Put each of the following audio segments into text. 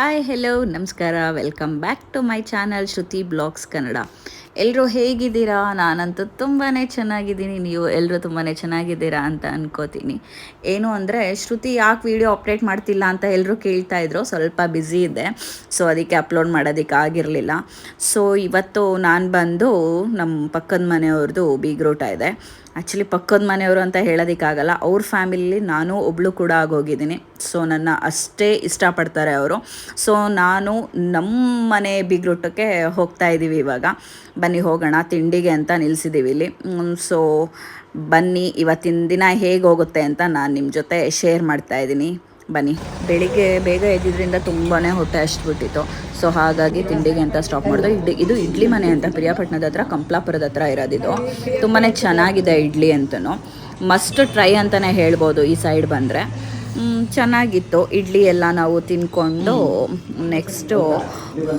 Hi hello ನಮಸ್ಕಾರ. Welcome back to my channel Shruti blogs Kannada ಎಲ್ಲರೂ ಹೇಗಿದ್ದೀರಾ? ನಾನಂತೂ ತುಂಬಾ ಚೆನ್ನಾಗಿದ್ದೀನಿ. ನೀವು ಎಲ್ಲರೂ ತುಂಬಾ ಚೆನ್ನಾಗಿದ್ದೀರಾ ಅಂತ ಅನ್ಕೋತೀನಿ. ಏನು ಅಂದರೆ ಶ್ರುತಿ ಯಾಕೆ ವೀಡಿಯೋ ಅಪ್ಡೇಟ್ ಮಾಡ್ತಿಲ್ಲ ಅಂತ ಎಲ್ಲರೂ ಕೇಳ್ತಾ ಇದ್ರು. ಸ್ವಲ್ಪ ಬ್ಯುಸಿ ಇದೆ ಸೊ ಅದಕ್ಕೆ ಅಪ್ಲೋಡ್ ಮಾಡೋದಕ್ಕೆ ಆಗಿರಲಿಲ್ಲ. ಸೊ ಇವತ್ತು ನಾನು ಬಂದು ನಮ್ಮ ಪಕ್ಕದ ಮನೆಯವ್ರದ್ದು ಬೀಗ್ರೂಟ ಇದೆ. ಆ್ಯಕ್ಚುಲಿ ಪಕ್ಕದ ಮನೆಯವರು ಅಂತ ಹೇಳೋದಕ್ಕಾಗಲ್ಲ. ಅವ್ರ ಫ್ಯಾಮಿಲಿ ನಾನು ಒಬ್ಳು ಕೂಡ ಆಗೋಗಿದ್ದೀನಿ. ಸೊ ನನ್ನ ಅಷ್ಟೇ ಇಷ್ಟಪಡ್ತಾರೆ ಅವರು. ಸೊ ನಾನು ನಮ್ಮ ಮನೆ ಬಿಗ್ರೂಟಕ್ಕೆ ಹೋಗ್ತಾ ಇದ್ದೀವಿ ಇವಾಗ. ಬನ್ನಿ, ಹೋಗೋಣ, ತಿಂಡಿಗೆ ಅಂತ ನಿಲ್ಲಿಸಿದ್ದೀವಿ ಇಲ್ಲಿ. ಸೊ ಬನ್ನಿ, ಇವತ್ತಿನ ದಿನ ಹೇಗೆ ಹೋಗುತ್ತೆ ಅಂತ ನಾನು ನಿಮ್ಮ ಜೊತೆ ಶೇರ್ ಮಾಡ್ತಾ ಇದ್ದೀನಿ ಬನ್ನಿ. ಬೆಳಿಗ್ಗೆ ಬೇಗ ಎದ್ದಿದ್ರಿಂದ ತುಂಬಾ ಹೊಟ್ಟೆ ಅಷ್ಟುಬಿಟ್ಟಿತ್ತು ಸೊ ಹಾಗಾಗಿ ತಿಂಡಿಗೆ ಅಂತ ಸ್ಟಾಪ್ ಮಾಡಿದೆ. ಇಡ್ಲಿ, ಇದು ಇಡ್ಲಿ ಮನೆ ಅಂತ ಪ್ರಿಯಾಪಟ್ಟಣದ ಹತ್ರ, ಕಂಪ್ಲಾಪುರದ ಹತ್ರ ಇರೋದಿದು. ತುಂಬಾ ಚೆನ್ನಾಗಿದೆ ಇಡ್ಲಿ ಅಂತಲೂ ಮಸ್ಟ್ ಟ್ರೈ ಅಂತಲೇ ಹೇಳ್ಬೋದು ಈ ಸೈಡ್ ಬಂದರೆ. ಚೆನ್ನಾಗಿತ್ತು. ಇಡ್ಲಿ ಎಲ್ಲ ನಾವು ತಿನ್ಕೊಂಡು ನೆಕ್ಸ್ಟು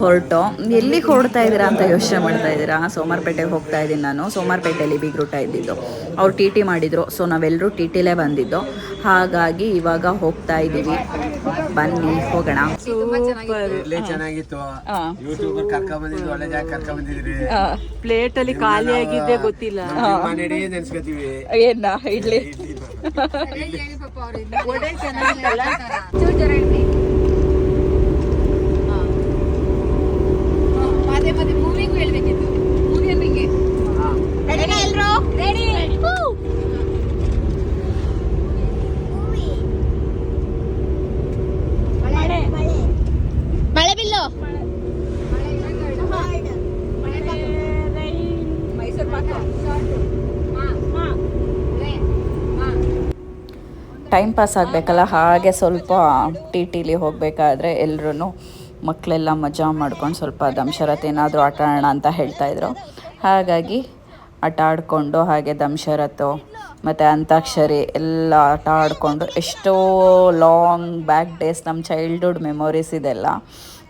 ಹೊರಟು. ಎಲ್ಲಿಗೆ ಹೊರಡ್ತಾ ಇದ್ದೀರಾ ಅಂತ ಯೋಚನೆ ಮಾಡ್ತಾ ಇದ್ದೀರಾ? ಸೋಮಾರ್ಪೇಟೆಗೆ ಹೋಗ್ತಾ ಇದ್ದೀನಿ ನಾನು. ಸೋಮಾರ್ಪೇಟೆಯಲ್ಲಿ ಬೀಗ್ರೂಟ ಇದ್ದಿದ್ದು. ಅವ್ರು ಟಿ ಟಿ ಮಾಡಿದರು. ಸೊ ನಾವೆಲ್ಲರೂ ಟಿ ಟಿಲೇ ಬಂದಿದ್ದು. ಹಾಗಾಗಿ ಇವಾಗ ಹೋಗ್ತಾ ಇದೀವಿ ಬನ್ನಿ ಹೋಗೋಣ. ಪ್ಲೇಟ್ ಅಲ್ಲಿ ಖಾಲಿ ಆಗಿದ್ದೆ ಗೊತ್ತಿಲ್ಲ. ಏನ ಇಡ್ಲಿ? ಟೈಮ್ ಪಾಸ್ ಆಗಬೇಕಲ್ಲ, ಹಾಗೆ ಸ್ವಲ್ಪ ಟಿ ಟಿಲಿ ಹೋಗಬೇಕಾದ್ರೆ ಎಲ್ಲರೂ ಮಕ್ಕಳೆಲ್ಲ ಮಜಾ ಮಾಡ್ಕೊಂಡು ಸ್ವಲ್ಪ ದಂಶರತ್ ಏನಾದರೂ ಆಟ ಆಡೋಣ ಅಂತ ಹೇಳ್ತಾಯಿದ್ರು ಹಾಗಾಗಿ ಆಟ ಆಡಿಕೊಂಡು, ಹಾಗೆ ದಂಶರಥು ಮತ್ತು ಅಂತಾಕ್ಷರಿ ಎಲ್ಲ ಆಟ ಆಡಿಕೊಂಡು ಎಷ್ಟೋ ಲಾಂಗ್ ಬ್ಯಾಕ್ ಡೇಸ್ ನಮ್ಮ ಚೈಲ್ಡ್ಹುಡ್ ಮೆಮೊರೀಸ್ ಇದೆಲ್ಲ.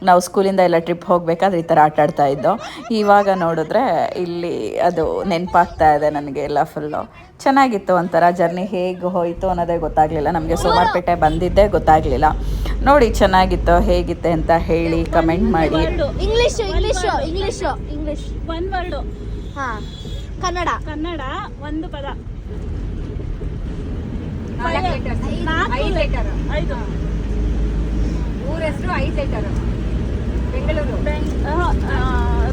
ನಾವು ಸ್ಕೂಲಿಂದ ಎಲ್ಲ ಟ್ರಿಪ್ ಹೋಗಬೇಕಾದ್ರೆ ಈ ಥರ ಆಟ ಆಡ್ತಾ ಇದ್ದೋ. ಇವಾಗ ನೋಡಿದ್ರೆ ಇಲ್ಲಿ ಅದು ನೆನಪಾಗ್ತಾ ಇದೆ ನನಗೆ ಎಲ್ಲ ಫುಲ್ಲು ಚೆನ್ನಾಗಿತ್ತು ಒಂಥರ ಜರ್ನಿ ಹೇಗೆ ಹೋಯಿತು ಅನ್ನೋದೇ ಗೊತ್ತಾಗಲಿಲ್ಲ. ನಮಗೆ ಸೋಮಾರ್ಪೇಟೆ ಬಂದಿದ್ದೇ ಗೊತ್ತಾಗಲಿಲ್ಲ. ನೋಡಿ ಚೆನ್ನಾಗಿತ್ತು ಹೇಗಿತ್ತೆ ಅಂತ ಹೇಳಿ ಕಮೆಂಟ್ ಮಾಡಿ. English English English English one word ಹಾಂ ಕನ್ನಡ. ಕನ್ನಡ ಒಂದು ಪದ. ಐದು. ಲೆಟರ್ ಐದು. ಊರ ಹೆಸರು ಐದು letter Bengaluru. Road.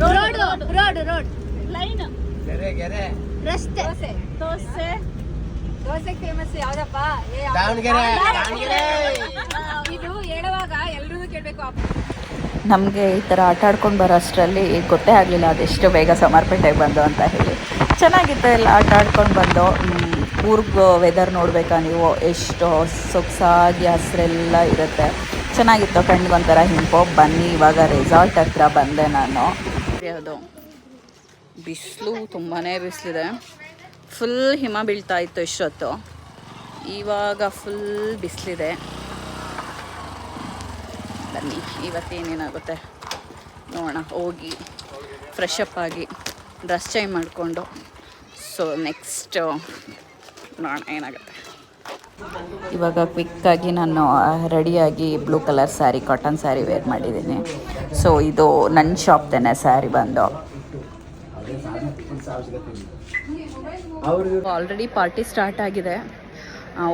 Road road road. Line. ಗೆರೆ ಗೆರೆ ರಸ್ತೆ. ದೋಸೆ ದೋಸೆ. ದೋಸೆ ಫೇಮಸ್ ಯಾವ್ದಪ್ಪ? ಏ, ಯಾವ್ದು? ದಾವಣಗೆರೆ ದಾವಣಗೆರೆ. ಇದು ಹೇಳುವಾಗ ಎಲ್ರಿಗೂ ಕೇಳ್ಬೇಕು. ನಮಗೆ ಈ ಥರ ಆಟ ಆಡ್ಕೊಂಡು ಬರೋ ಅಷ್ಟರಲ್ಲಿ ಗೊತ್ತೇ ಆಗಲಿಲ್ಲ ಅದೆಷ್ಟು ಬೇಗ ಸಮರ್ಪೇಟೆಗೆ ಬಂದು ಅಂತ ಹೇಳಿ. ಚೆನ್ನಾಗಿತ್ತು ಎಲ್ಲ ಆಟ ಆಡ್ಕೊಂಡು ಬಂದು. ಊರ್ಗ್ ವೆದರ್ ನೋಡಬೇಕಾ ನೀವು? ಎಷ್ಟು ಸೊಗಸಾಗಿ ಹಸಿರೆಲ್ಲ ಇರುತ್ತೆ. ಚೆನ್ನಾಗಿತ್ತು. ಕಣ್ಣಿಗೆ ಒಂಥರ ಹಿಂಪೋ ಬನ್ನಿ ಇವಾಗ ರೆಸಾರ್ಟ್ ಹತ್ರ ಬಂದೆ ನಾನು. ಅದು ಬಿಸಿಲು ತುಂಬಾ ಬಿಸಿಲಿದೆ. ಫುಲ್ ಹಿಮ ಬೀಳ್ತಾ ಇತ್ತು ಇಷ್ಟೊತ್ತು. ಇವಾಗ ಫುಲ್ ಬಿಸಿಲಿದೆ. ಬನ್ನಿ ಇವತ್ತೇನೇನಾಗುತ್ತೆ ನೋಡೋಣ, ಹೋಗಿ ಫ್ರೆಶ್ ಅಪ್ ಆಗಿ ಡ್ರೆಸ್ ಚೇಂಜ್ ಮಾಡಿಕೊಂಡು. ಸೊ ನೆಕ್ಸ್ಟ್ ನೋಡೋಣ ಏನಾಗುತ್ತೆ. ಇವಾಗ ಕ್ವಿಕ್ಕಾಗಿ ನಾನು ರೆಡಿಯಾಗಿ blue colour saree cotton saree wear ಮಾಡಿದ್ದೀನಿ. ಸೊ ಇದು ನನ್ನ ಶಾಪ್ದೇನೆ ಸ್ಯಾರಿ ಬಂದು. ಆಲ್ರೆಡಿ ಪಾರ್ಟಿ ಸ್ಟಾರ್ಟ್ ಆಗಿದೆ.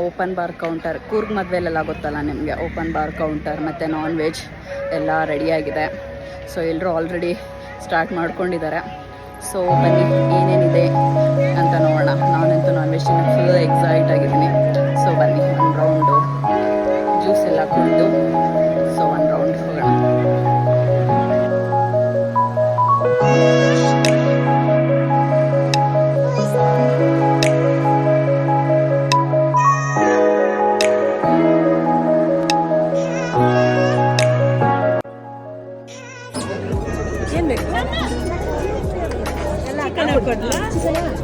ಓಪನ್ ಬಾರ್ ಕೌಂಟರ್ ಕೂರ್ಗ್ ಮದುವೆಲೆಲ್ಲ ಗೊತ್ತಲ್ಲ ನಿಮಗೆ? ಓಪನ್ ಬಾರ್ ಕೌಂಟರ್ ಮತ್ತು ನಾನ್ ವೆಜ್ ಎಲ್ಲ ರೆಡಿಯಾಗಿದೆ ಸೊ ಎಲ್ಲರೂ ಆಲ್ರೆಡಿ ಸ್ಟಾರ್ಟ್ ಮಾಡ್ಕೊಂಡಿದ್ದಾರೆ. ಸೊ ಬನ್ನಿ, ಏನೇನಿದೆ ಅಂತ ನೋಡೋಣ. ನಾನಂತೂ ನಾನ್ ವೆಜ್ ಫುಲ್ ಎಕ್ಸೈಟ್ ಆಗಿದ್ದೀನಿ. ಸೊ ಬನ್ನಿ, ಒಂದು ರೌಂಡು ಜ್ಯೂಸ್ ಎಲ್ಲ ಕುಡಿದು.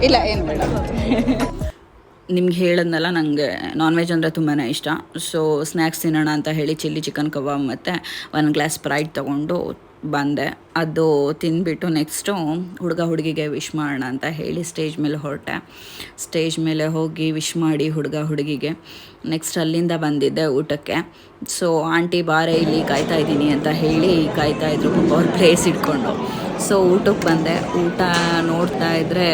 ಇಲ್ಲ, ಏನು ಬೇಡ. ನಿಮ್ಗೆ ಹೇಳದ್ನಲ್ಲ ನನಗೆ ನಾನ್ ವೆಜ್ ಅಂದರೆ ತುಂಬಾ ಇಷ್ಟ. ಸೊ ಸ್ನ್ಯಾಕ್ಸ್ ತಿನ್ನೋಣ ಅಂತ ಹೇಳಿ ಚಿಲ್ಲಿ ಚಿಕನ್ ಕಬಾಬ್ ಮತ್ತು ಒನ್ ಗ್ಲಾಸ್ ಸ್ಪ್ರೈಟ್ ತೊಗೊಂಡು ಬಂದೆ. ಅದು ತಿಂದ್ಬಿಟ್ಟು ನೆಕ್ಸ್ಟು ಹುಡುಗ ಹುಡುಗಿಗೆ ವಿಶ್ ಮಾಡೋಣ ಅಂತ ಹೇಳಿ ಸ್ಟೇಜ್ ಮೇಲೆ ಹೊರಟೆ. ಸ್ಟೇಜ್ ಮೇಲೆ ಹೋಗಿ ವಿಶ್ ಮಾಡಿ ಹುಡುಗ ಹುಡುಗಿಗೆ. ನೆಕ್ಸ್ಟ್ ಅಲ್ಲಿಂದ ಬಂದಿದ್ದೆ ಊಟಕ್ಕೆ. ಸೊ ಆಂಟಿ ಬಾರೆ ಇಲ್ಲಿ ಕಾಯ್ತಾ ಇದ್ದೀನಿ ಅಂತ ಹೇಳಿ ಕಾಯ್ತಾ ಇದ್ರು. ಪಾಪ ಅವ್ರ ಪ್ಲೇಸ್ ಇಟ್ಕೊಂಡು. ಸೊ ಊಟಕ್ಕೆ ಬಂದೆ. ಊಟ ನೋಡ್ತಾ ಇದ್ದರೆ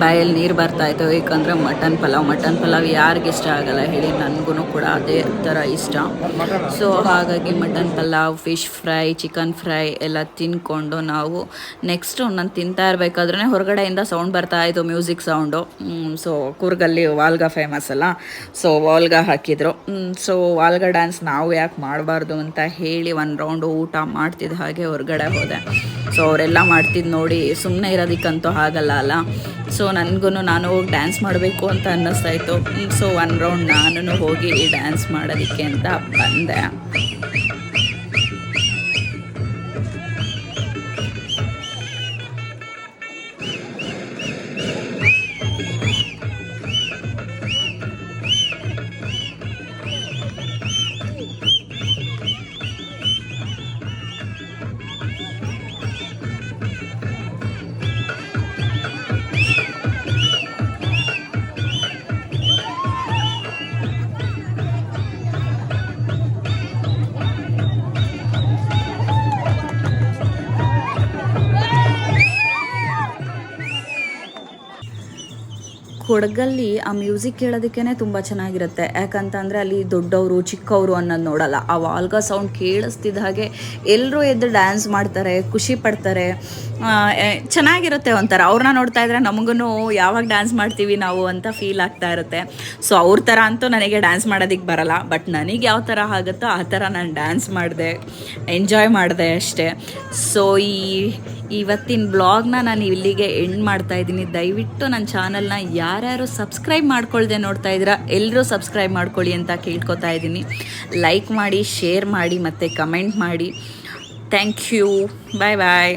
ಬಾಯಲ್ಲಿ ನೀರು ಬರ್ತಾಯಿತ್ತು ಏಕೆಂದರೆ ಮಟನ್ ಪಲಾವ್ ಮಟನ್ ಪಲಾವ್ ಯಾರಿಗೆ ಇಷ್ಟ ಆಗಲ್ಲ ಹೇಳಿ ನನಗೂ ಕೂಡ ಅದೇ ಥರ ಇಷ್ಟ. ಸೊ ಹಾಗಾಗಿ mutton pulao, fish fry, chicken fry ಎಲ್ಲ ತಿನ್ಕೊಂಡು ನಾವು ನೆಕ್ಸ್ಟು ನಾನು ತಿಂತಾ ಇರಬೇಕಾದ್ರೆ ಹೊರಗಡೆಯಿಂದ ಸೌಂಡ್ ಬರ್ತಾ ಇತ್ತು, ಮ್ಯೂಸಿಕ್ ಸೌಂಡು. ಸೊ ಕೂರ್ಗಲ್ಲಿ ವಾಲ್ಗಾ ಫೇಮಸ್ ಅಲ್ಲ. ಸೊ ವಾಲ್ಗ ಹಾಕಿದ್ರು. ಸೊ ವಾಲ್ಗ ಡ್ಯಾನ್ಸ್ ನಾವು ಯಾಕೆ ಮಾಡಬಾರ್ದು ಅಂತ ಹೇಳಿ ಒಂದು ರೌಂಡು ಊಟ ಮಾಡ್ತಿದ್ದ ಹಾಗೆ ಹೊರಗಡೆ ಹೋದೆ. ಸೊ ಅವರೆಲ್ಲ ಮಾಡ್ತಿದ್ದು ನೋಡಿ ಸುಮ್ಮನೆ ಇರೋದಕ್ಕಂತೂ ಆಗಲ್ಲ ಅಲ್ಲ? ಸೊ ನನಗೂ ನಾನು ಹೋಗಿ ಡ್ಯಾನ್ಸ್ ಮಾಡಬೇಕು ಅಂತ ಅನ್ನಿಸ್ತಾ ಇತ್ತು ಸೊ ಒನ್ ರೌಂಡ್ ನಾನು ಹೋಗಿ ಡ್ಯಾನ್ಸ್ ಮಾಡೋದಕ್ಕೆ ಅಂತ ಬಂದೆ. ಕೊಡಗಲ್ಲಿ ಆ ಮ್ಯೂಸಿಕ್ ಕೇಳೋದಕ್ಕೇ ತುಂಬ ಚೆನ್ನಾಗಿರುತ್ತೆ. ಯಾಕಂತಂದರೆ ಅಲ್ಲಿ ದೊಡ್ಡವರು, ಚಿಕ್ಕವರು ಅನ್ನೋದು ನೋಡಲ್ಲ. ಆ ವಾಲ್ಗ ಸೌಂಡ್ ಕೇಳಿಸ್ತಿದ್ದ ಹಾಗೆ ಎಲ್ಲರೂ ಎದ್ದು ಡ್ಯಾನ್ಸ್ ಮಾಡ್ತಾರೆ, ಖುಷಿ ಪಡ್ತಾರೆ. ಚೆನ್ನಾಗಿರುತ್ತೆ ಒಂಥರ. ಅವ್ರನ್ನ ನೋಡ್ತಾ ಇದ್ರೆ ನಮಗೂ ಯಾವಾಗ ಡ್ಯಾನ್ಸ್ ಮಾಡ್ತೀವಿ ನಾವು ಅಂತ ಫೀಲ್ ಆಗ್ತಾ ಇರುತ್ತೆ. ಸೊ ಅವ್ರ ಥರ ಅಂತೂ ನನಗೆ ಡ್ಯಾನ್ಸ್ ಮಾಡೋದಕ್ಕೆ ಬರಲ್ಲ. ಬಟ್ ನನಗೆ ಯಾವ ಥರ ಆಗುತ್ತೋ ಆ ಥರ ನಾನು ಡ್ಯಾನ್ಸ್ ಮಾಡಿದೆ ಎಂಜಾಯ್ ಮಾಡಿದೆ ಅಷ್ಟೇ. ಸೊ ಈ ಇವತ್ತಿನ ಬ್ಲಾಗ್ನ ನಾನು ಇಲ್ಲಿಗೆ ಎಂಡ್ ಮಾಡ್ತಾ ಇದ್ದೀನಿ. ದಯವಿಟ್ಟು ನನ್ನ ಚಾನಲ್ನ ಯಾರ್ಯಾರು ಸಬ್ಸ್ಕ್ರೈಬ್ ಮಾಡ್ಕೊಳ್ದೆ ನೋಡ್ತಾ ಇದ್ದೀರಾ ಎಲ್ಲರೂ ಸಬ್ಸ್ಕ್ರೈಬ್ ಮಾಡ್ಕೊಳ್ಳಿ ಅಂತ ಕೇಳ್ಕೊತಾ ಇದ್ದೀನಿ. ಲೈಕ್ ಮಾಡಿ ಶೇರ್ ಮಾಡಿ ಮತ್ತು ಕಮೆಂಟ್ ಮಾಡಿ. Thank you bye bye